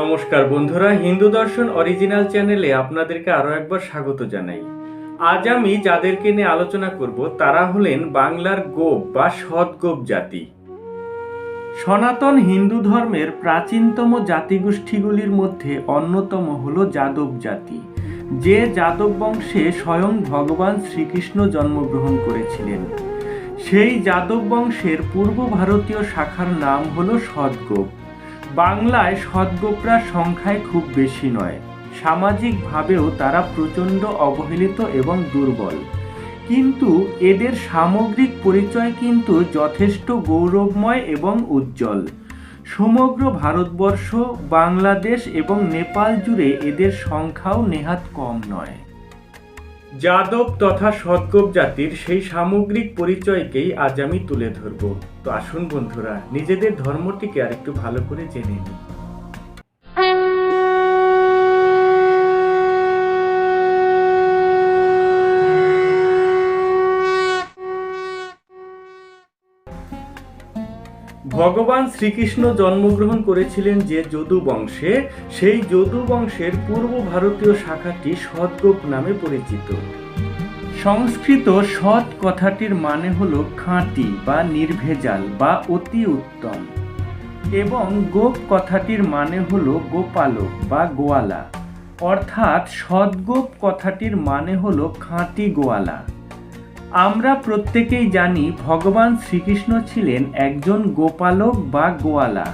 নমস্কার বন্ধুরা, হিন্দু দর্শন অরিজিনাল চ্যানেলে আপনাদেরকে আরও একবার স্বাগত জানাই। আজ আমি যাদেরকে নিয়ে আলোচনা করব, তারা হলেন বাংলার গোপ বা সৎগোপ জাতি। সনাতন হিন্দু ধর্মের প্রাচীনতম জাতিগোষ্ঠীগুলির মধ্যে অন্যতম হল যাদব জাতি, যে যাদব বংশে স্বয়ং ভগবান শ্রীকৃষ্ণ জন্মগ্রহণ করেছিলেন। সেই যাদব বংশের পূর্ব ভারতীয় শাখার নাম হল সদগোপ বাংলায় সদগোপরা সংখ্যায় খুব বেশি নয়। সামাজিকভাবেও তারা প্রচণ্ড অবহেলিত এবং দুর্বল। কিন্তু এদের সামগ্রিক পরিচয় কিন্তু যথেষ্ট গৌরবময় এবং উজ্জ্বল। সমগ্র ভারতবর্ষ, বাংলাদেশ এবং নেপাল জুড়ে এদের সংখ্যাও নেহাত কম নয়। যাদব তথা সদ্গব জাতির সেই সামগ্রিক পরিচয়কেই আজ আমি তুলে ধরব। তো আসুন বন্ধুরা, নিজেদের ধর্মটিকে আরেকটু ভালো করে জেনে নিই। ভগবান শ্রীকৃষ্ণ জন্মগ্রহণ করেছিলেন যে যদু বংশে, সেই যদু বংশের পূর্ব ভারতীয় শাখাটি সদ্গোপ নামে পরিচিত। সংস্কৃত সৎ কথাটির মানে হলো খাঁটি বা নির্ভেজাল বা অতি উত্তম। এবং গোপ কথাটির মানে হলো গোপালক বা গোয়ালা। অর্থাৎ সদ্গোপ কথাটির মানে হলো খাঁটি গোয়ালা। আমরা প্রত্যেকেই জানি ভগবান শ্রীকৃষ্ণ ছিলেন একজন গোপালক বা গোয়ালা।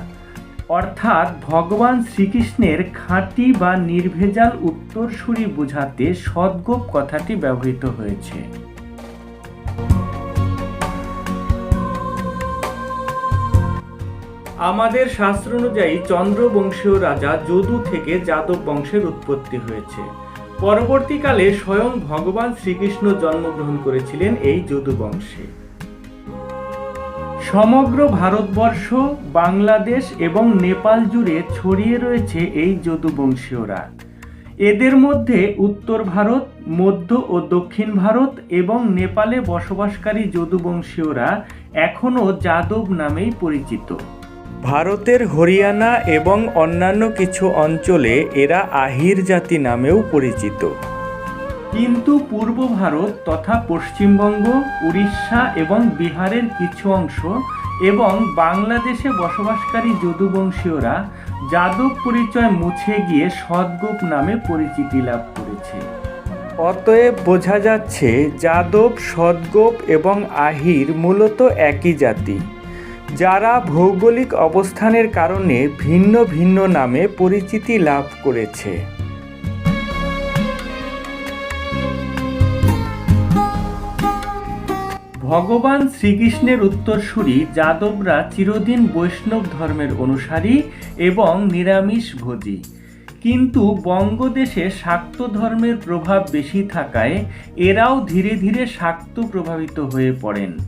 অর্থাৎ ভগবান শ্রীকৃষ্ণের খাঁটি বা নির্ভেজাল উত্তরসূরি বোঝাতে সদ্গোপ কথাটি ব্যবহৃত হয়েছে। আমাদের শাস্ত্র অনুযায়ী চন্দ্রবংশীয় রাজা যদু থেকে যাদব বংশের উৎপত্তি হয়েছে। পরবর্তীকালে স্বয়ং ভগবান শ্রীকৃষ্ণ জন্মগ্রহণ করেছিলেন এই যদু বংশে সমগ্র ভারতবর্ষ, বাংলাদেশ এবং নেপাল জুড়ে ছড়িয়ে রয়েছে এই যদুবংশীয়রা। এদের মধ্যে উত্তর ভারত, মধ্য ও দক্ষিণ ভারত এবং নেপালে বসবাসকারী যদুবংশীয়রা এখনও যাদব নামেই পরিচিত। ভারতের হরিয়ানা এবং অন্যান্য কিছু অঞ্চলে এরা আহির জাতি নামেও পরিচিত। কিন্তু পূর্ব ভারত তথা পশ্চিমবঙ্গ উড়িষ্যা এবং বিহারের কিছু অংশ এবং বাংলাদেশে বসবাসকারী যদুবংশীয়রা যাদব পরিচয় মুছে গিয়ে সদ্গোপ নামে পরিচিতি লাভ করেছে। অতএব বোঝা যাচ্ছে যাদব সদ্গোপ এবং আহির মূলত একই জাতি। যারা ভৌগোলিক অবস্থানের কারণে ভিন্ন ভিন্ন নামে পরিচিতি লাভ করেছে। ভগবান শ্রীকৃষ্ণের উত্তরসূরি যাদবরা চিরদিন বৈষ্ণব ধর্মের অনুসারী এবং নিরামিষ ভোজী। কিন্তু বঙ্গদেশে শাক্ত ধর্মের প্রভাব বেশি থাকায় এরাও ধীরে ধীরে শাক্ত প্রভাবিত হয়ে পড়েন।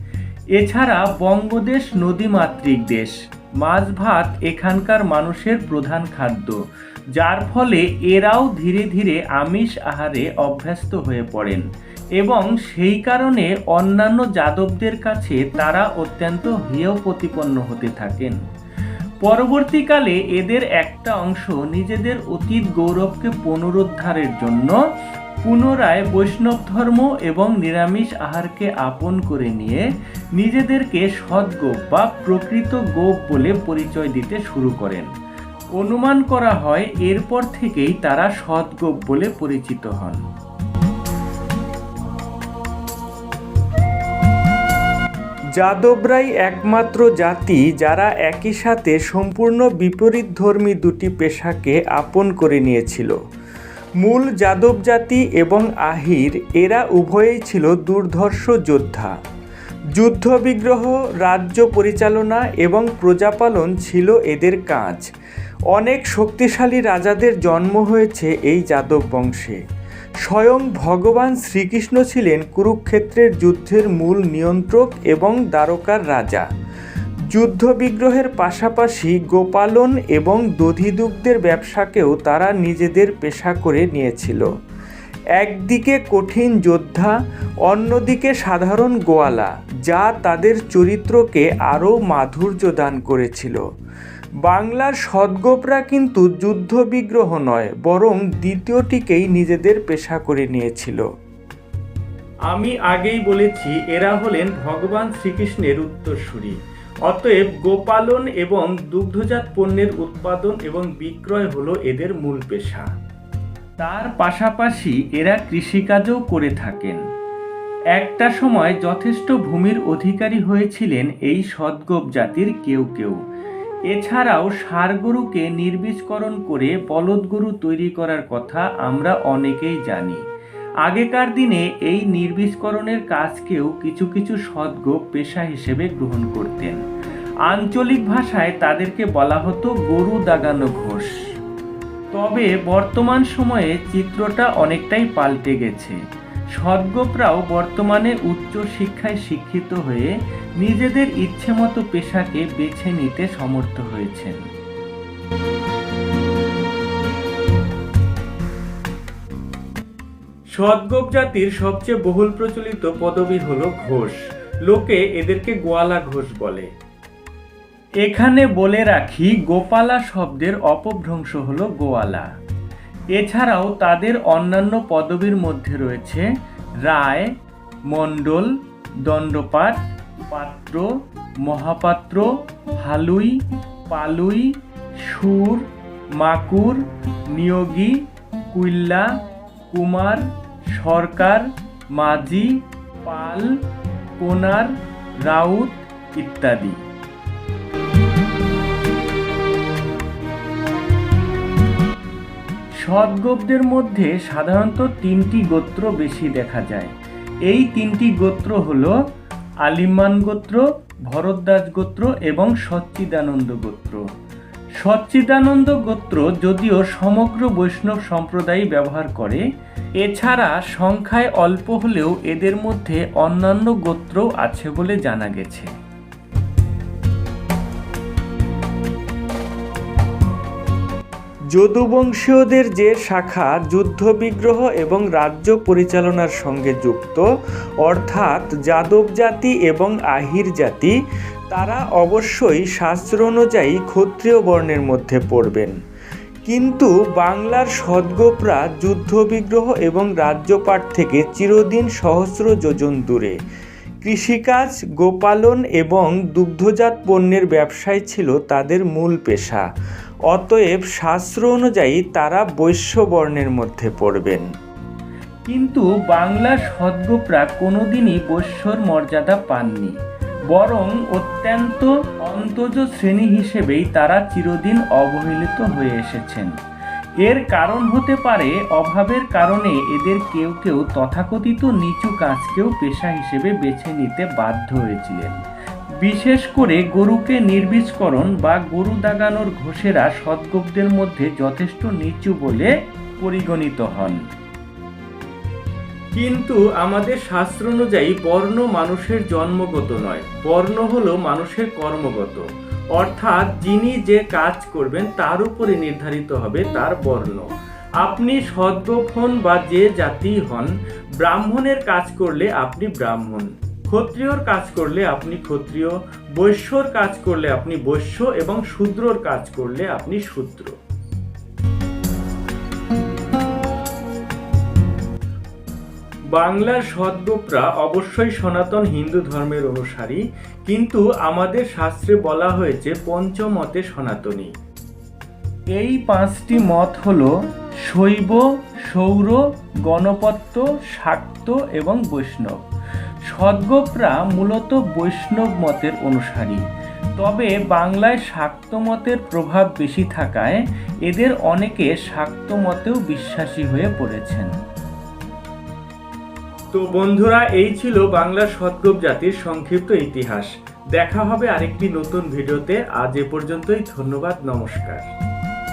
এছাড়া বঙ্গদেশ নদীমাতৃক দেশ। মাছ ভাত এখানকার মানুষের প্রধান খাদ্য, যার ফলে এরাও ধীরে ধীরে আমিষ আহারে অভ্যস্ত হয়ে পড়েন এবং সেই কারণে অন্যান্য যাদবদের কাছে তারা অত্যন্ত হেয় প্রতিপন্ন হতে থাকেন। পরবর্তীকালে এদের একটা অংশ নিজেদের অতীত গৌরবকে পুনরুদ্ধারের জন্য পুনরায় বৈষ্ণব ধর্ম এবং নিরামিষ আহারকে আপন করে নিয়ে নিজেদেরকে সদ্গোপ বা প্রকৃত গোপ বলে পরিচয় দিতে শুরু করেন। অনুমান করা হয় এরপর থেকেই তারা সদ্গোপ বলে পরিচিত হন। যাদবরাই একমাত্র জাতি যারা একই সাথে সম্পূর্ণ বিপরীত ধর্মী দুটি পেশাকে আপন করে নিয়েছিল। মূল যাদব জাতি এবং আহির, এরা উভয়েই ছিল দুর্ধর্ষ যোদ্ধা। যুদ্ধবিগ্রহ, রাজ্য পরিচালনা এবং প্রজাপালন ছিল এদের কাজ। অনেক শক্তিশালী রাজাদের জন্ম হয়েছে এই যাদব বংশে। স্বয়ং ভগবান শ্রীকৃষ্ণ ছিলেন কুরুক্ষেত্রের যুদ্ধের মূল নিয়ন্ত্রক এবং দ্বারকার রাজা। যুদ্ধ বিগ্রহের পাশাপাশি গোপালন এবং দধিদুগ্ধের ব্যবসাকেও তারা নিজেদের পেশা করে নিয়েছিল। একদিকে কঠিন যোদ্ধা, অন্যদিকে সাধারণ গোয়ালা, যা তাদের চরিত্রকে আরও মাধুর্য দান করেছিল। বাংলার সদ্গোপরা কিন্তু যুদ্ধ বিগ্রহ নয়, বরং দ্বিতীয়টিকেই নিজেদের পেশা করে নিয়েছিল। আমি আগেই বলেছি, এরা হলেন ভগবান শ্রীকৃষ্ণের উত্তরসূরি। অতএব গোপালন এবং দুগ্ধজাত পণ্যের উৎপাদন এবং বিক্রয় হলো এদের মূল পেশা। তার পাশাপাশি এরা কৃষিকাজও করে থাকেন। একটা সময় যথেষ্ট ভূমির অধিকারী হয়েছিলেন এই সদ্গোপ জাতির কেউ কেউ। এছাড়াও ষাঁড় গরুকে নির্বীজকরণ করে বলদ গরু তৈরি করার কথা আমরা অনেকেই জানি। আগেকার দিনে এই নির্বীজকরণের কাজকেও কিছু কিছু সদ্গোপ পেশা হিসেবে গ্রহণ করতেন। আঞ্চলিক ভাষায় তাদেরকে বলা হতো গরু দাগানো ঘোষ। তবে বর্তমান সময়ে চিত্রটা অনেকটাই পাল্টে গেছে। সদ্গোপরাও বর্তমানে উচ্চ শিক্ষায় শিক্ষিত হয়ে নিজেদের ইচ্ছেমতো পেশাকে বেছে নিতে সমর্থ হয়েছেন। সদ্গোপ জাতির সবচেয়ে বহুল প্রচলিত পদবি হলো ঘোষ। লোকে এদেরকে গোয়ালা ঘোষ বলে। এখানে বলে রাখি, গোপালা শব্দের অপভ্রংশ হলো গোয়ালা। এছাড়াও তাদের অন্যান্য পদবীর মধ্যে রয়েছে রায়, মণ্ডল দণ্ডপাট পাত্র, মহাপাত্র, হালুই, পালুই, সুর, মাকুর, নিয়োগী, কুইল্লা কুমার, সরকার, মাঝি, পাল, কোনার, রাউত ইত্যাদি। সদ্গোপদের মধ্যে সাধারণত তিনটি গোত্র বেশি দেখা যায়। এই তিনটি গোত্র হল আলিমান গোত্র, ভরদ্বাজ গোত্র এবং সচ্চিদানন্দ গোত্র। সচ্চিদানন্দ গোত্র যদিও সমগ্র বৈষ্ণব সম্প্রদায় ব্যবহার করে, এছাড়া সংখ্যায় অল্প হলেও এদের মধ্যে অন্যান্য গোত্রও আছে বলে জানা গেছে। যদুবংশীয়দের যে শাখা যুদ্ধ বিগ্রহ এবং রাজ্য পরিচালনার সঙ্গে যুক্ত, অর্থাৎ যাদব জাতি এবং আহির জাতি তারা অবশ্যই শাস্ত্র অনুযায়ী ক্ষত্রিয় বর্ণের মধ্যে পড়বেন। কিন্তু বাংলার সদ্গোপরা যুদ্ধবিগ্রহ এবং রাজ্যপাট থেকে চিরদিন সহস্র যোজন দূরে। কৃষিকাজ, গোপালন এবং দুগ্ধজাত পণ্যের ব্যবসায় ছিল তাদের মূল পেশা। অতএব শাস্ত্র অনুযায়ী তারা বৈশ্য বর্ণের মধ্যে পড়বেন। কিন্তু বাংলার সদ্গোপরা কোনোদিনই বৈশ্যর মর্যাদা পাননি। বরং অত্যন্ত অন্তজ শ্রেণি হিসেবেই তারা চিরদিন অবহেলিত হয়ে এসেছেন। এর কারণ হতে পারে অভাবের কারণে এদের কেউ কেউ তথাকথিত নিচু কাজকেও পেশা হিসেবে বেছে নিতে বাধ্য হয়েছিলেন। বিশেষ করে গরুকে নির্বীজকরণ বা গরু দাগানোর ঘোষেরা সদ্গোপদের মধ্যে যথেষ্ট নিচু বলে পরিগণিত হন। কিন্তু আমাদের শাস্ত্র অনুযায়ী বর্ণ মানুষের জন্মগত নয়। বর্ণ হলো মানুষের কর্মগত। অর্থাৎ যিনি যে কাজ করবেন, তার উপরে নির্ধারিত হবে তার বর্ণ। আপনি সদ্গোপ হন বা যে জাতি হন, ব্রাহ্মণের কাজ করলে আপনি ব্রাহ্মণ, ক্ষত্রিয়র কাজ করলে আপনি ক্ষত্রিয়, বৈশ্যর কাজ করলে আপনি বৈশ্য এবং শূদ্রর কাজ করলে আপনি শূদ্র। বাংলার সদ্গোপরা অবশ্যই সনাতন হিন্দু ধর্মের অনুসারী, কিন্তু আমাদের শাস্ত্রে বলা হয়েছে পঞ্চমতে সনাতনী। এই পাঁচটি মত হল শৈব, সৌর, গণপত্য শাক্ত এবং বৈষ্ণব। সদ্গোপরা মূলত বৈষ্ণব মতের অনুসারী। তবে বাংলায় শাক্ত মতের প্রভাব বেশি থাকায় এদের অনেকে শাক্ত মতেও বিশ্বাসী হয়ে পড়েছেন। তো বন্ধুরা, এই ছিল বাংলার সদ্গোপ জাতির সংক্ষিপ্ত ইতিহাস। দেখা হবে আরেকটি নতুন ভিডিওতে। আজ এ পর্যন্তই, ধন্যবাদ, নমস্কার।